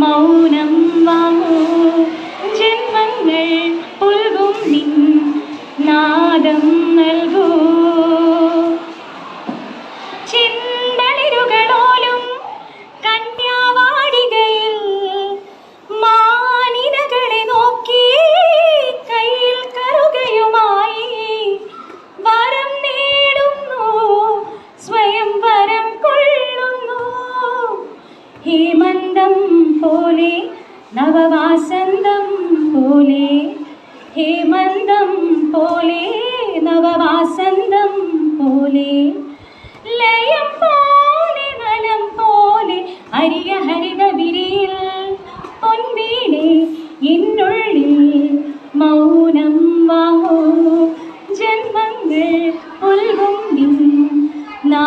മൗനം വാങ്ങൂ. ജന്മങ്ങൾ പുൽകും നിൻ നാദം നൽകൂ. ചിന്തളിരുകളോലും കന്യാവാടികയിൽ മാനിനകളെ നോക്കി കയ്യിൽ കറുകയുമായി വരം നേടുന്നു സ്വയം വരം കൊള്ളുന്നു. ഹേമന്തം വസന്തം പോലെ നവവാസന്തം പോലെ ഹേമന്തം പോലെ നവവാസന്തം പോലെ. ലയം പോലെ നലം പോലെ അരിയ ഹരിത വിരിയിൽ പൊൻവീടെ എന്നുള്ളിൽ മൗനം വാഹോ ജന്മങ്ങൾ ഉൽവും നാ